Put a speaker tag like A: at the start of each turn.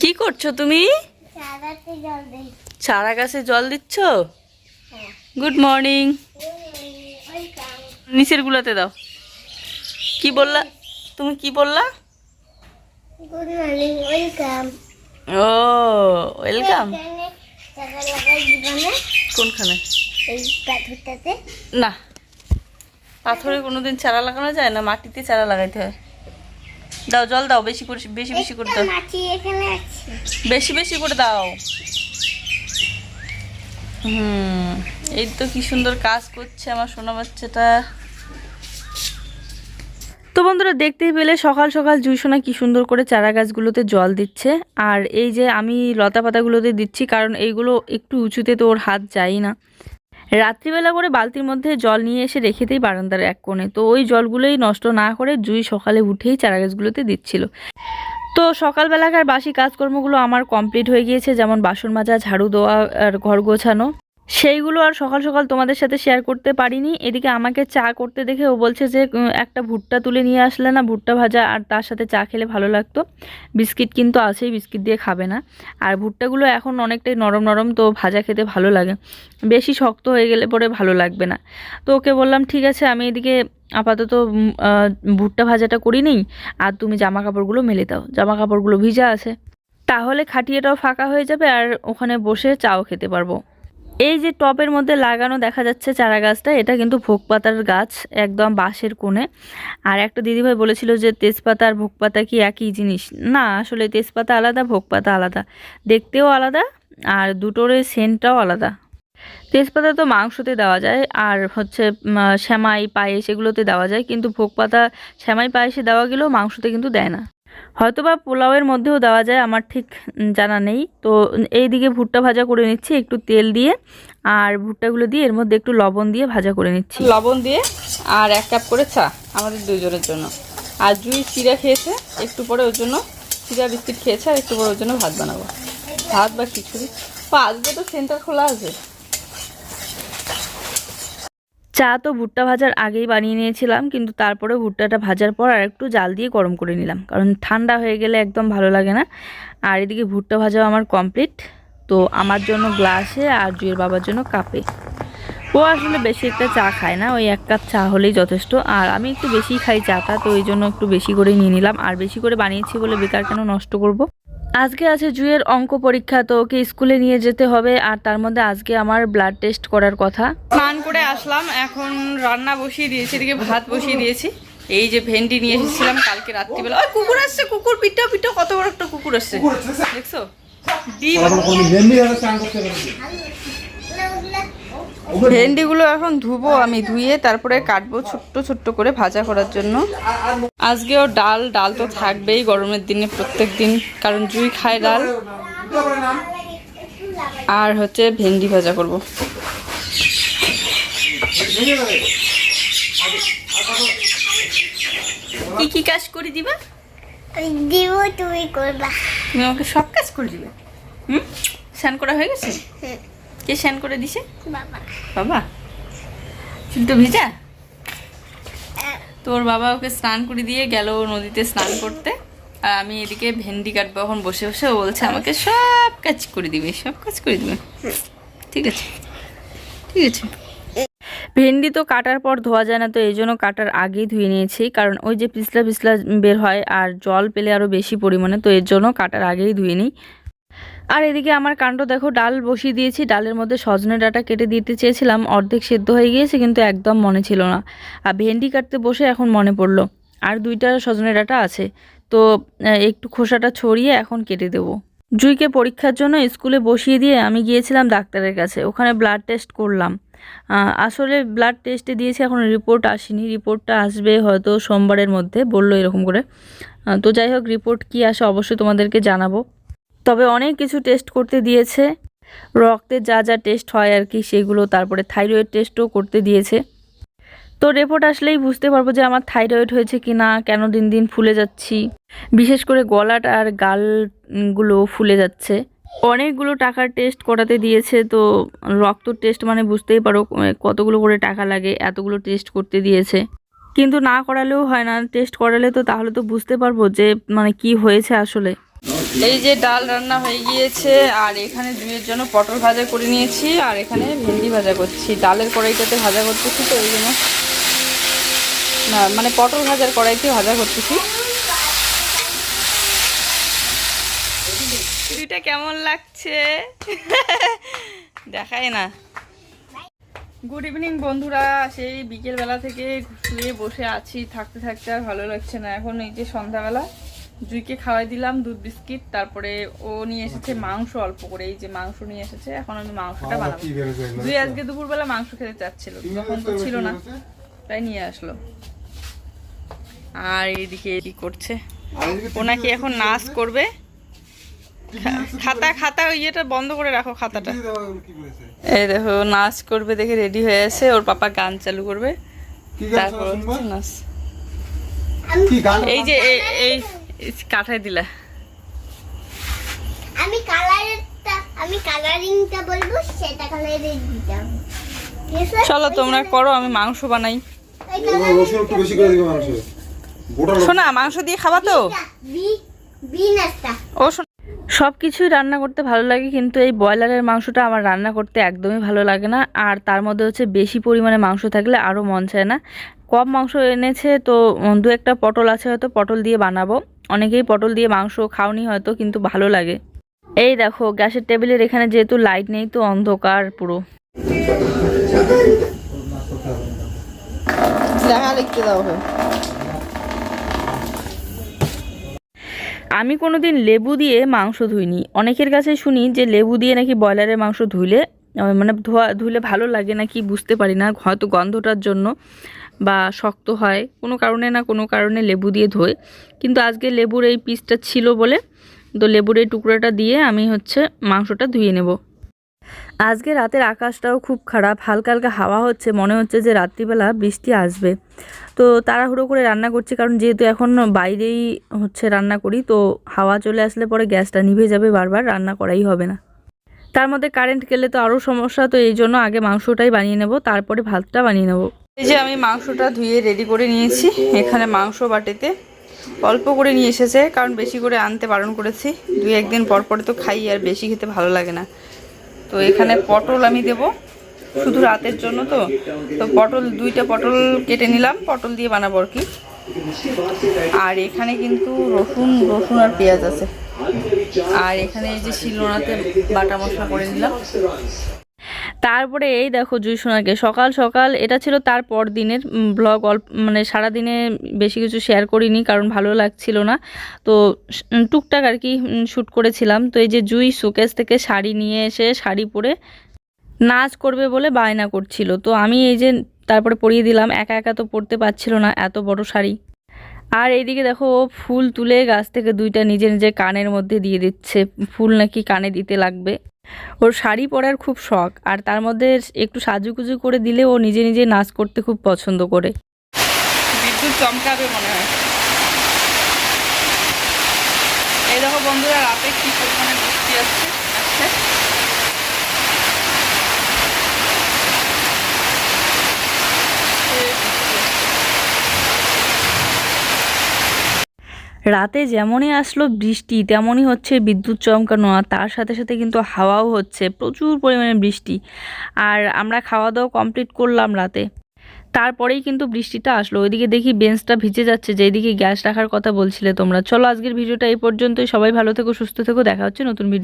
A: কি করছ তুমি? চারা গাছে জল দিচ্ছ?
B: হ্যাঁ।
A: গুড মর্নিং নিচের গুলাতে দাও। কি বললা? তুমি কি বললা?
B: গুড মর্নিং ওয়েলকাম
A: ও ওয়েলকাম কোনখানে? না। পাথরে কোনোদিন চারা লাগানো যায় না? মাটিতে চারা লাগাইতে হয়। দাও জল দাও বেশি করে বেশি বেশি করে দাও। বেশি বেশি করে দাও। হুম এই তো কি সুন্দর কাজ করছে আমার সোনা বাচ্চাটা। তো বন্ধুরা দেখতেই পেলে সকাল সকাল জুইসোনা কি সুন্দর করে চারা গাছগুলোতে জল দিচ্ছে। আর এই যে আমি লতা পাতাগুলোতে দিচ্ছি কারণ এইগুলো একটু উঁচুতে তো ওর হাত যায় না। রাত্রিবেলা করে বালতির মধ্যে জল নিয়ে এসে রেখে দিই বারান্দার এক কোণে। তো ওই জলগুলোই নষ্ট না করে জুই সকালে উঠেই চারা গাছগুলোতে দিচ্ছিল। তো সকালবেলাকার বাসি কাজকর্মগুলো আমার কমপ্লিট হয়ে গিয়েছে, যেমন বাসন মাজা, ঝাড়ু দেওয়া আর ঘর গোছানো। সেইগুলো আর সকাল সকাল তোমাদের সাথে শেয়ার করতে পারিনি। এদিকে আমাকে চা করতে দেখে ও বলছে যে একটা ভুট্টা তুলে নিয়ে আসলে না, ভুট্টা ভাজা আর তার সাথে চা খেলে ভালো লাগতো। বিস্কিট কিন্তু আছেই, বিস্কিট দিয়ে খাবে না। আর ভুট্টাগুলো এখন অনেকটাই নরম নরম, তো ভাজা খেতে ভালো লাগে। বেশি শক্ত হয়ে গেলে পরে ভালো লাগবে না। তো ওকে বললাম, ঠিক আছে, আমি এদিকে আপাতত ভুট্টা ভাজাটা করি নেই, আর তুমি জামা কাপড়গুলো মেলে দাও। জামা কাপড়গুলো ভিজা আছে। তাহলে খাটিয়েটাও ফাঁকা হয়ে যাবে, আর ওখানে বসে চাও খেতে পারব। এই যে টপের মধ্যে লাগানো দেখা যাচ্ছে চারা গাছটা এটা কিন্তু ভোগ পাতার গাছ, একদম বাঁশের কোণে। আর একটা দিদিভাই বলেছিল যে তেজপাতা আর ভোগ পাতা কি একই জিনিস? না, আসলে তেজপাতা আলাদা ভোগ পাতা আলাদা। দেখতেও আলাদা আর দুটোর সেন্টটাও আলাদা। তেজপাতা তো মাংসতে দেওয়া যায় আর হচ্ছে শ্যামাই পায়েস এগুলোতে দেওয়া যায়, কিন্তু ভোগ পাতা সেমাই, পায়েসে দেওয়া গেলেও মাংসতে কিন্তু দেয় না। হয়তো বা পোলাওয়ের মধ্যেও দেওয়া যায়, আমার ঠিক জানা নেই। তো এই দিকে ভুট্টা ভাজা করে নিচ্ছি, একটু তেল দিয়ে, আর ভুট্টাগুলো দিয়ে এর মধ্যে একটু লবণ দিয়ে ভাজা করে নিচ্ছি। লবণ দিয়ে আর এক কাপ করে চা, আমাদের দুজনের জন্য। আর জুই চিরা খেয়েছে, একটু পরে ওর জন্য চিরা বিস্কিট খেয়েছে, আর একটু পরে ওর জন্য ভাত বানাবো। ভাত বা খিচুড়ি? ও, আজকে তো সেন্টার খোলা আছে। চা তো ভুট্টা ভাজার আগেই বানিয়ে নিয়েছিলাম, কিন্তু তারপরে ভুট্টাটা ভাজার পর আর একটু জাল দিয়ে গরম করে নিলাম, কারণ ঠান্ডা হয়ে গেলে একদম ভালো লাগে না আর এদিকে ভুট্টা ভাজাও আমার কমপ্লিট, তো আমার জন্য গ্লাসে আর জুয়ের বাবার জন্য কাপে ও আসলে বেশি একটা চা খায় না, ওই এক কাপ চা হলেই যথেষ্ট, আর আমি একটু বেশি খাই চাটা, তো ওই জন্য একটু বেশি করে নিয়ে নিলাম, আর বেশি করে বানিয়েছি বলে বেকার কেন নষ্ট করব। আজকে আছে জুয়ের অঙ্ক পরীক্ষা তো ওকে স্কুলে নিয়ে যেতে হবে আর তার মধ্যে আজকে আমার ব্লাড টেস্ট করার কথা। স্নান করে আসলাম এখন রান্না বসিয়ে দিয়েছি এদিকে ভাত বসিয়ে দিয়েছি। এই যে ভেন্ডি নিয়ে এসেছিলাম কালকে রাত্রিবেলা। ওই কুকুর আসছে কুকুর পিঠা পিঠা কত বড় একটা কুকুর আসছে। দেখছ? ডিম ভেন্ডিগুলো এখন ধুবো আমি ধুয়ে তারপরে কাটবো ছোট্ট ছোট্ট করে ভাজা করার জন্য। আজকেও ডাল ডাল তো থাকবেই গরমের দিনে প্রত্যেক দিন কারণ জুই খায় ডাল। আর হচ্ছে ভেন্ডি ভাজা করব। কি কি কাজ করে দিবা
B: তুমি করবা।
A: তুমি আমাকে সব কাজ করে দিবে। হুম? স্নান করা হয়ে গেছে?
B: হুম।
A: কে স্নান করে দিছে?
B: বাবা।
A: বাবা? চুল তো ভিজা? তোর বাবা ওকে স্নান করে দিয়ে গেল নদীতে স্নান করতে। আর আমি এদিকে ভেন্ডি কাটবো এখন বসে বসে। ও বলছে আমাকে সব কাজ করে দিবে সব কাজ করে দিবে। ঠিক আছে। ঠিক আছে। ভেন্ডি তো কাটার পর ধোয়া যায় না তো এই জন্য কাটার আগেই ধুয়ে নিয়েছি। কারণ ওই যে পিছলা পিছলা বের হয় আর জল পেলে আরও বেশি পরিমাণে তো এর জন্য কাটার আগেই ধুয়ে নিই। আর এদিকে আমার কাণ্ড দেখো, ডাল বসিয়ে দিয়েছি, ডালের মধ্যে সজনে ডাটা কেটে দিতে চেয়েছিলাম, অর্ধেক সেদ্ধ হয়ে গিয়েছে, কিন্তু একদম মনে ছিল না। আর ভেন্ডি কাটতে বসে এখন মনে পড়ল, আর দুইটা সজনে ডাটা আছে, তো একটু খোসাটা ছড়িয়ে এখন কেটে দেবো। জুইকে পরীক্ষার জন্য স্কুলে বসিয়ে দিয়ে আমি গিয়েছিলাম ডাক্তারের কাছে, ওখানে ব্লাড টেস্ট করলাম। আসলে ব্লাড টেস্টে দিয়েছি, এখন রিপোর্ট আসেনি, রিপোর্টটা আসবে হয়তো সোমবারের মধ্যে, বলল এরকম করে। তো যাই হোক, রিপোর্ট কি আসে অবশ্যই তোমাদেরকে জানাব। তবে অনেক কিছু টেস্ট করতে দিয়েছে। রক্তে যা যা টেস্ট হয় আর কি, সেগুলো তারপরে থাইরয়েড টেস্টও করতে দিয়েছে। তো রিপোর্ট আসলেই বুঝতে পারব যে আমার থাইরয়েড হয়েছে কি না, কেন দিন দিন ফুলে যাচ্ছি। বিশেষ করে গলাটা আর গালগুলো ফুলে যাচ্ছে। অনেকগুলো টাকার টেস্ট করাতে দিয়েছে, তো রক্ত টেস্ট মানে বুঝতেই পারো কতগুলো করে টাকা লাগে, এতগুলো টেস্ট করতে দিয়েছে। কিন্তু না করালেও হয় না টেস্ট করালে তো তাহলে তো বুঝতে পারব যে মানে কি হয়েছে আসলে। এই যে ডাল রান্না হয়ে গিয়েছে, আর এখানে দুইয়ের জন্য পটল ভাজা করে নিয়েছি, আর এখানে ভেন্ডি ভাজা করছি। ডালের কড়াইটাতে ভাজা করতেছি তো ওই জন্য। না মানে পটল ভাজার কড়াইতে ভাজা করতেছি। পুরিটা কেমন লাগছে? দেখায় না। গুড ইভিনিং বন্ধুরা। সেই বিকেলবেলা থেকে শুয়ে বসে আছি, থাকতে থাকতে আর ভালো লাগছে না। এখন এই যে সন্ধ্যাবেলা জুইকে খাওয়াই দিলাম দুধ বিস্কিট তারপরে ও নিয়ে এসেছে মাংস অল্প করে এই যে মাংস নিয়ে এসেছে এখন আমি মাংসটা বানাবো। জুই আজকে দুপুরবেলা মাংস খেতে চাচ্ছিল তখন তো ছিল না তাই নিয়ে আসলো। আর এইদিকে কি করছে? ও নাকি এখন নাচ করবে? খাতা খাতা ওই ইয়েটা বন্ধ করে রাখো খাতাটা। এই দেখো নাচ করবে দেখে রেডি হয়ে আছে ওর পাপা গান চালু করবে। তারপর নাচ। এই যে এই কাঠায় দিলা।
B: আমি কালারটা আমি কালারিংটা বলব সেটা কালারে দিতে হবে ঠিক আছে?
A: চলো তোমরা করো আমি মাংস বানাই।
C: রসুন একটু বেশি করে দিবে মাংস।
A: শোনা মাংস দিয়ে খাবা তো? ও সব কিছুই রান্না করতে ভালো লাগে কিন্তু এই ব্রয়লারের মাংসটা আমার রান্না করতে একদমই ভালো লাগে না। আর তার মধ্যে হচ্ছে বেশি পরিমাণে মাংস থাকলে আরও মন চায় না। কম মাংস এনেছে তো দু একটা পটল আছে হয়তো পটল দিয়ে বানাবো। অনেকেই পটল দিয়ে মাংস খাওনি হয়তো কিন্তু ভালো লাগে। এই দেখো গ্যাসের টেবিলের এখানে যেহেতু লাইট নেই তো অন্ধকার পুরো। দাও আমি কোনোদিন লেবু দিয়ে মাংস ধুইনি। অনেকের কাছে শুনি যে লেবু দিয়ে নাকি ব্রয়লারের মাংস ধুইলে মানে ধোয়া, ধুলে ভালো লাগে না কি বুঝতে পারি না, হয়তো গন্ধটার জন্য বা শক্ত হয়, কোনো কারণে না, কোনো কারণে লেবু দিয়ে ধোয় কিন্তু আজকে লেবুর এই পিসটা ছিল বলে, তো লেবুর এই টুকরোটা দিয়ে আমি হচ্ছে মাংসটা ধুয়ে নেব। আজকে রাতের আকাশটাও খুব খারাপ, হালকা হালকা হাওয়া হচ্ছে, মনে হচ্ছে যে রাত্রিবেলা বৃষ্টি আসবে। তো তাড়াহুড়ো করে রান্না করছি, কারণ যেহেতু এখন বাইরেই হচ্ছে রান্না করি, তো হাওয়া চলে আসলে পরে গ্যাসটা নিভে যাবে, বারবার রান্না করাই হবে না। তার মধ্যে কারেন্ট গেলে তো আরও সমস্যা, তো এই জন্য আগে মাংসটাই বানিয়ে নেব, তারপরে ভাতটা বানিয়ে নেব। এই যে আমি মাংসটা ধুয়ে রেডি করে নিয়েছি, এখানে মাংস বাটিতে অল্প করে নিয়ে এসেছে, কারণ বেশি করে আনতে বারণ করেছি। দুই একদিন পর পরে তো খাই, আর বেশি খেতে ভালো লাগে না। তো এখানে পটল আমি দেব, শুধু রাতের জন্য তো। তো পটল, দুইটা পটল কেটে নিলাম, পটল দিয়ে বানাবো আর কি। আর এখানে কিন্তু রসুন রসুন আর পেঁয়াজ আছে। আর এখানে এই যে শিলনোড়াতে বাটা মশলা করে নিলাম। তারপরে এই দেখো জুই সোনাকে সকাল সকাল, এটা ছিল তার পর দিনের ব্লগ অল্প মানে সারাদিনে বেশি কিছু শেয়ার করিনি, কারণ ভালো লাগছিল না। তো টুকটাক আর কি শ্যুট করেছিলাম। তো এই যে জুই শোকেস থেকে শাড়ি নিয়ে এসে শাড়ি পরে নাচ করবে বলে বায়না করছিল। তো আমি এই যে তারপরে পরিয়ে দিলাম, একা একা তো পরতে পারছিল না, এত বড় শাড়ি। আর এইদিকে দেখো, ও ফুল তুলে গাছ থেকে দুইটা নিজে নিজে কানের মধ্যে দিয়ে দিচ্ছে। ফুল নাকি কানে দিতে লাগবে। ওর শাড়ি পরার খুব শখ, আর তার মধ্যে একটু সাজুগুজু করে দিলে ও নিজে নিজে নাচ করতে খুব পছন্দ করে। বিদ্যুৎ চমকাবে মনে হয়। এই দেখো বন্ধুরা, রাতে কি পরিমাণে বৃষ্টি আসছে আসছে। রাতে যেমনই আসলো বৃষ্টি, তেমনই হচ্ছে বিদ্যুৎ চমকানো আর তার সাথে সাথে কিন্তু হাওয়াও হচ্ছে, প্রচুর পরিমাণে বৃষ্টি। আর আমরা খাওয়া দাওয়া কমপ্লিট করলাম রাতে। তারপরেই কিন্তু বৃষ্টিটা আসলো। ওইদিকে দেখি বেঞ্চটা ভিজে যাচ্ছে যেদিকে গ্যাস রাখার কথা বলছিলে তোমরা। চলো আজকের ভিডিওটা এই পর্যন্তই। সবাই ভালো থেকো, সুস্থ থেকো। দেখা হচ্ছে নতুন ভিডিও